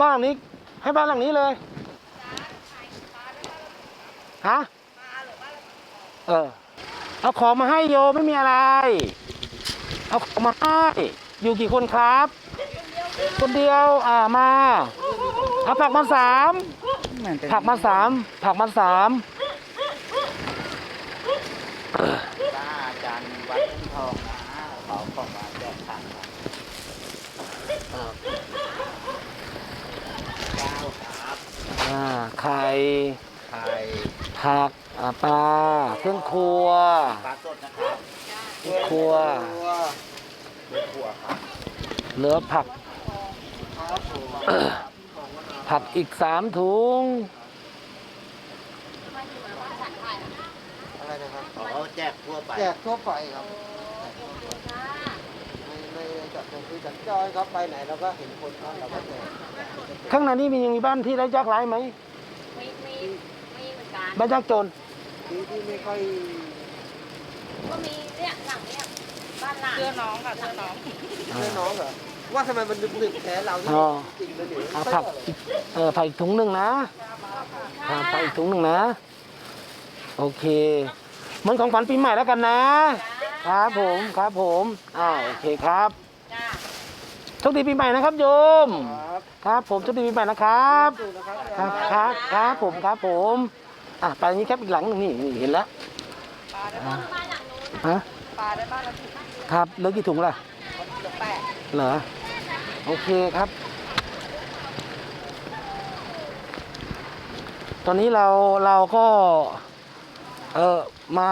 บ้านหลังนี้ ให้บ้านหลังนี้เลยฮะเออเอาของมาให้โยไม่มีอะไร เอาของมาให้อยู่กี่คนครับ คนเดียวอ่ามาเอาผักมาสามผักมาสามผักมาสามถ้าจารย์วัดทองนะขาของมาแจกทางครับเก้าครับ อ่าไข่ไข่ผักอ่าปลาเครื่องครัวปลาสดนะครับครัวเลือขัวครับเหลือผัก ครับผมผักอีกสามถุง อะไรนะครับเขาแจกทั่วไปแจกทั่วไปครับไม่ไม่ได้จัดเป็นคือจัดจอยครับไปไหนเราก็เห็นคนครับเราก็แจก ข้างในนี้มียังมีบ้านที่ได้ยากไร้ไหมมีมีมีเหมือนกันบ้านยากจนที่ที่ไม่ค่อยก็มีเนี่ยหลังเนี่ยบ้านหลานเสื้อน้องค่ะเสื้อน้องเพื่อนน้องเหรอว่าทำไมมันดึกๆแท้เราที่อ๋อจริงๆเลยหรือเอาผักอีกเออผักอีกถุงหนึ่งนะอ่าผักอีกถุงหนึ่งนะ โอเคเหมือนของขวัญปีใหม่แล้วกันนะ ครับผมครับผมอ่าโอเคครับจ้า โชคดีปีใหม่นะครับโยม ครับครับผมโชคดีปีใหม่นะครับดูนะครับ ครับครับครับผมครับผมอะไปนี้ครับอีกหลังหนึ่งนี่นี่เห็นแล้วปลาได้อะบ้านหลังนู้นฮะปลาได้บ้านละสิบครับเหลือกี่ถุงล่ะเหลือแปดเหรอโอเคครับ ตอนนี้เราเราก็เออมา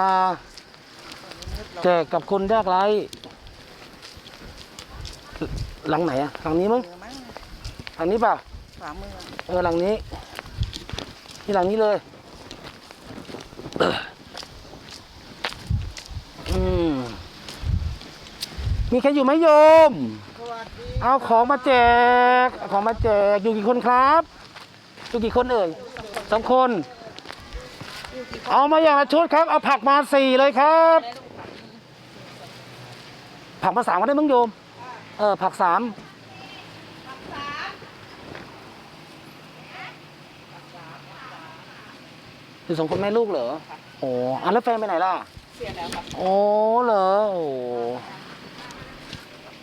แจกกับคนยากไร้ หลังไหนอะหลังนี้มั้งมือมั้งหลังนี้เปล่าขวามือเออหลังนี้ที่หลังนี้เลย อืมมีใครอยู่ไหมโยม สวัสดีเอาของมาแจกเอาของมาแจกอยู่กี่คนครับอยู่กี่คนเอ่ยสองคน เอามาอย่างละชุดครับ เอาผักมาสี่เลยครับ ผักมาสามก็ได้มั้งโยม เออผักสามอยู่สองคนแม่ลูกเหรอ โอ้อะแล้วแฟนไปไหนล่ะ เสียแล้วครับโอ้เหรอ โอ้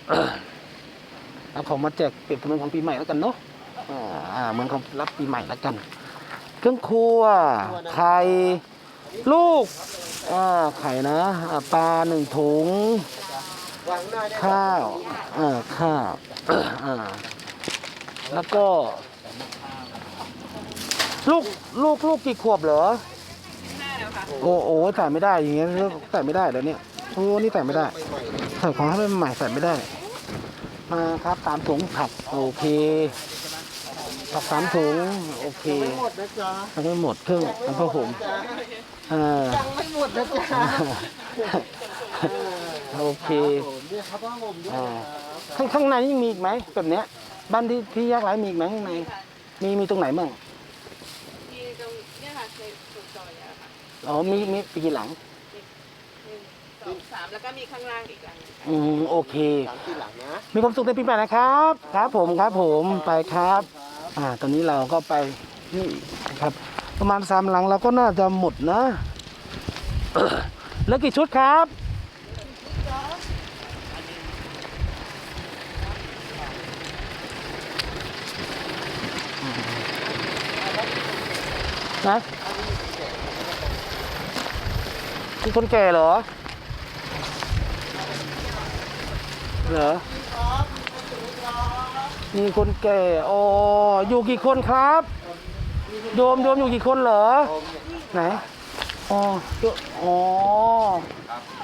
เอ่อเอาของมาแจกเปรียบเสมือนของปีใหม่แล้วกันเนาะอ่าอ่าเหมือนของรับปีใหม่แล้วกัน เครื่องครัว ไข่ ลูก อ่า ไข่นะอ่าปลาหนึ่งถุงวางหน้าได้ ข้าวอ่าข้าวอ่าแล้วก็ ลูกลูกลูกกี่ขวบเหรอห้าแล้วค่ะโอ้โอ้ใส่ไม่ได้อย่างเงี้ยใส่ไม่ได้แล้วเนี่ยโอ้นี่ใส่ไม่ได้ใส่ของให้มันใหม่ใส่ไม่ได้ มาครับสามถุงผักโอเคผักสามถุงโอเคหมดนะจ๊ะยังไม่หมดเครื่องน้ำผ้าห่มเออยังไม่หมดนะจ๊ะ โอเคผมเนี่ยครับพ่อผมด้วยอ่านะครับข้างข้างในยังมีอีกไหมแบบเนี้ย บ้านที่ที่ยากไร้มีอีกไหมข้างใน มีมีตรงไหนบ้างมีตรงเนี่ยค่ะในสุดซอยอะค่ะอ๋อมีมีกี่หลังหนึ่งสองสามแล้วก็มีข้างล่างอีกหลังหนึ่งค่ะอืมโอเคสามที่หลังนะ มีความสุขในปีใหม่นะครับ ครับผมครับผมไปครับ อ่า ตอนนี้เราก็ไปนี่นะครับ ประมาณสามหลังเราก็น่าจะหมดนะเออแล้วกี่ชุดครับ นะคือคนแก่เหรอ เหรอ มีคนแก่อ๋ออยู่กี่คนครับ โยมโยมอยู่กี่คนเหรอ ไหน อ๋ออยู่อ๋อ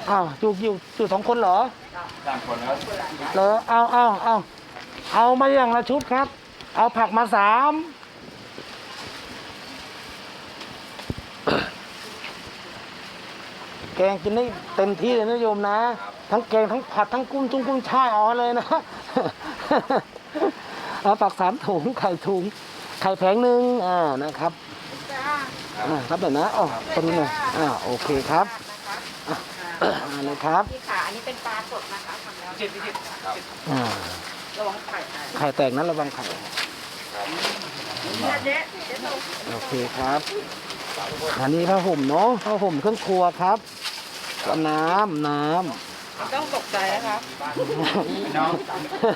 อ้าวอยู่อยู่อยู่สองคนเหรอสามคนครับเหรอ เอาเอาเอาเอามาอย่างละชุดครับ เอาผักมาสาม กงกินได้เต็มที่เลยนะโยมนะ ทั้งแกงทั้งผัดทั้งกุ้งจุ้งกุ้งช่ายอ๋อเลยนะเอาผักสามถุงไข่ถุงไข่แผงหนึ่งอ่านะครับอ่าครับเดี๋ยวนะอ๋อตรงนี้น่อยอ่าโอเคครับอะอ่านะครับพี่ขาอันนี้เป็นปลาสดนะคะทำแล้วเจ็ดเจ็ดอ่าระวังไข่ไข่แตกนั้นระวังไข่โอเคครับ อันนี้ผ้าห่มเนาะผ้าห่มเครื่องครัวครับ ก็น้ำน้ำต้องตกใจนะคะน้อง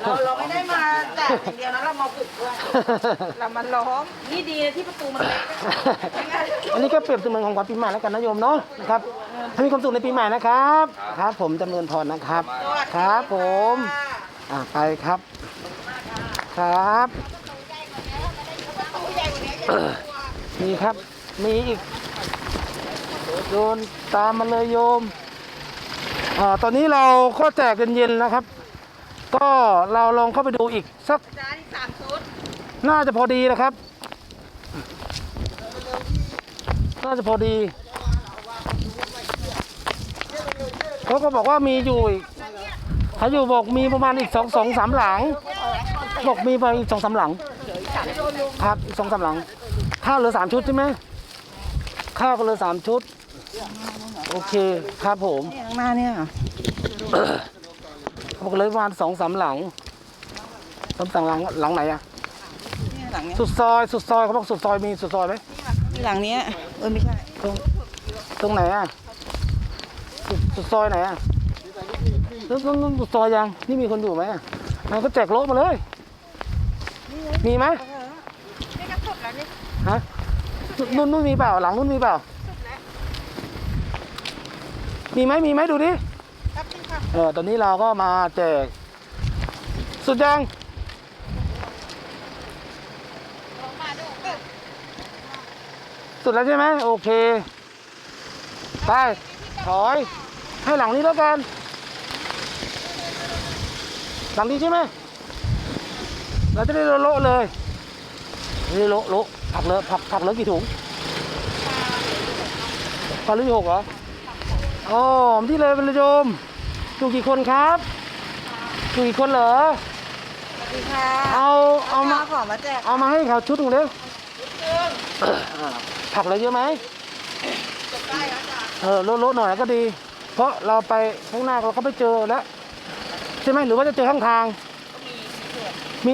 เราเราไม่ได้มาแจกอย่างเดียวนะเรามาฝึกด้วยเรามาล้อมนี่ดีนะที่ประตูมันเล็กไม่งั้นอันนี้ก็เปรียบเสมือนของขวัญปีใหม่แล้วกันนะโยมเนาะนะครับให้มีความสุขในปีใหม่นะครับครับ ผมจำเริญพรนะครับ ครับผมอ่าไปครับ ครับมีครับ มีอีก โยนตามมาเลยโยมอ่าตอนนี้เราก็แจกเย็นๆนะครับ ก็เราลองเข้าไปดูอีกสักจานที่สามชุดน่าจะพอดีนะครับ น่าจะพอดีเขาก็บอกว่ามีอยู่อีกเขาอยู่บอกมีประมาณอีกสองสองสามหลังบอกมีประมาณอีกสองสามหลังครับอีกสองสามหลัง ข้าวเหลือสามชุดใช่ไหมข้าวก็เหลือสามชุด โอเคครับผมข้างหน้าเนี่ยเขาบอกเลยประมาณสองสามหลังสองสามหลังหลังไหนอะหลังเนี้ยสุดซอยสุดซอยเขาบอกสุดซอยมีสุดซอยไหมหลังเนี้ยเออไม่ใช่ตรงตรงไหนอะสุดสุดซอยไหนอะแล้วตรงนู้นสุดซอยยังนี่มีคนอยู่ไหมอะเราก็แจกโลมาเลย มีไหมนี่ก็สุดแล้วนี่ฮะนู่นนู่นมีเปล่าหลังนู่นมีเปล่า มีไหมมีไหมดูดิครับพี่ค่ะเออตอนนี้เราก็มาแจก สุดยังสุดแล้วใช่ไหมโอเคไปถอย ให้หลังนี้แล้วกัน หลังนี้ใช่ไหมเราจะได้โละโละเลยนี่โละโละผักเลยผักผักเลยกี่ถุงผักเลยหกเหรอ อ๋อที่เลยเป็นโยมอยู่กี่คนครับอยู่กี่คนเหรอ สวัสดีค่ะเอาเอามาขอมาแจกเอามาให้เขาชุดหนึ่งเร็วอ่าผักเลยเยอะไหมเออโละๆหน่อยก็ดี เพราะเราไปข้างหน้าเราก็ไปเจอแล้วใช่ไหมหรือว่าจะเจอข้างทาง มี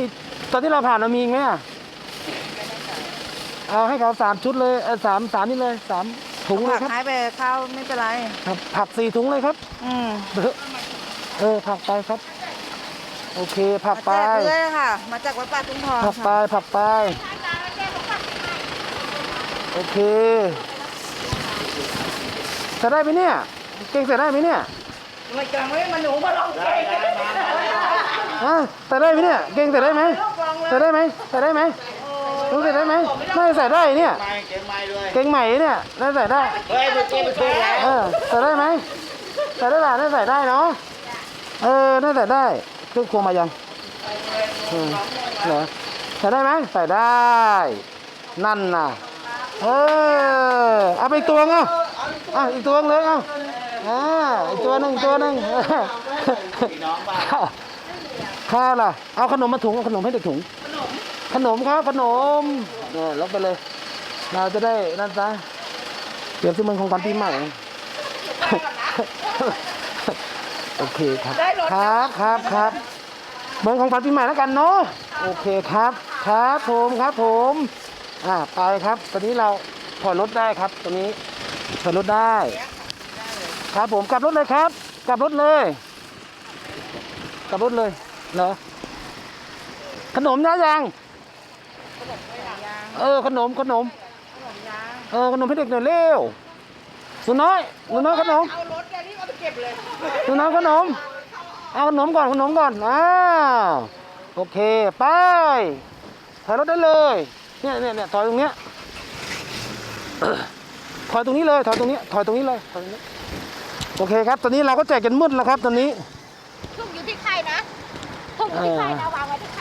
ตอนที่เราผ่านเรามีอีกไหมอะเอาให้เขาสามชุดเลยเออสามสามนี่เลยสาม ถุงเลยผักครับ หายไปข้าวไม่เป็นไร ครับ ผักสี่ถุงเลยครับ อืมเออเออผักไปครับ โอเค ผักมาไปแจกเรื่อยค่ะ มาจากวัดป่าตุ้งทองผักไป ค่ะผักไป โอเคใส่ได้ไหมเนี่ย เก่งใส่ได้ไหมเนี่ยไม่จังไม่มาหนูมาลองเก่งฮะใส่ได้ไหมเนี่ย เก่งใส่ได้ไหมใส่ได้ไหมใส่ได้ไหม รู้ใส่ได้ไหมน่าจะใส่ได้เนี่ยไม่เก็บไม้ด้วยเก่งใหม่เนี่ยน่าจะใส่ได้เฮ้ยเมื่อกี้มันถูกแล้วเออใส่ได้ไหมใส่ได้หล่ะน่าจะใส่ได้เนาะเออน่าจะใส่ได้เครื่องครัวมายังเออเหรอใส่ได้ไหมใส่ได้ นั่นน่ะเออเอาไปอีกตัวงอะอะอีกตัวเลยอะอ่าอีกตัวหนึ่งอีกตัวหนึ่งพี่น้องบ้านข้าวข้าวล่ะ เอาขนมมาถุงเอาขนมให้เด็กถุงขนม ขนมครับขนมเนี่ยลบไปเลย เราจะได้นั่นซะเปรียบเสมือนของขวัญปีใหม่ โอเคครับ ครับครับครับเมือนของขวัญปีใหม่แล้วกันเนาะ โอเคครับ ครับผมครับผม อ่าไปครับ ตอนนี้เราถอยรถได้ครับ ตอนนี้ถอยรถได้ ครับผมกลับรถเลยครับ กลับรถเลย กลับรถเลย เหรอ ขนมนะยัง เออขนมขนมเออขนมให้เด็กหน่อยเร็วหนูน้อยหนูน้อยขนม เอารถแกนี่เอาไปเก็บเลยหนูน้อยขนม เอาขนมก่อนขนมก่อนอ้าวโอเคไปถอยรถได้เลยเนี่ยเนี่ยเนี่ยถอยตรงเนี้ยเออถอยตรงนี้เลยถอยตรงนี้ถอยตรงนี้เลยถอยตรงนี้โอเคครับ ตอนนี้เราก็แจกกันมืดแล้วครับ ตอนนี้ ทุ่งอยู่ที่ใครนะทุ่งอยู่ที่ใครนะวางไว้ที่ใคร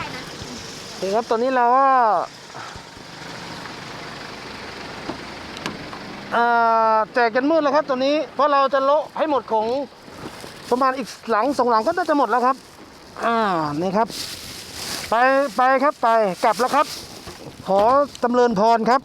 นี่คครับตอนนี้เราก็อ่าแจกกันมืดแล้วครับตอนนี้ เพราะเราจะโละให้หมดของประมาณอีกหลังสองหลังก็น่าจะหมดแล้วครับ อ่านี่ครับ ไปไปครับไปกลับแล้วครับ ขอจำเริญพรครับ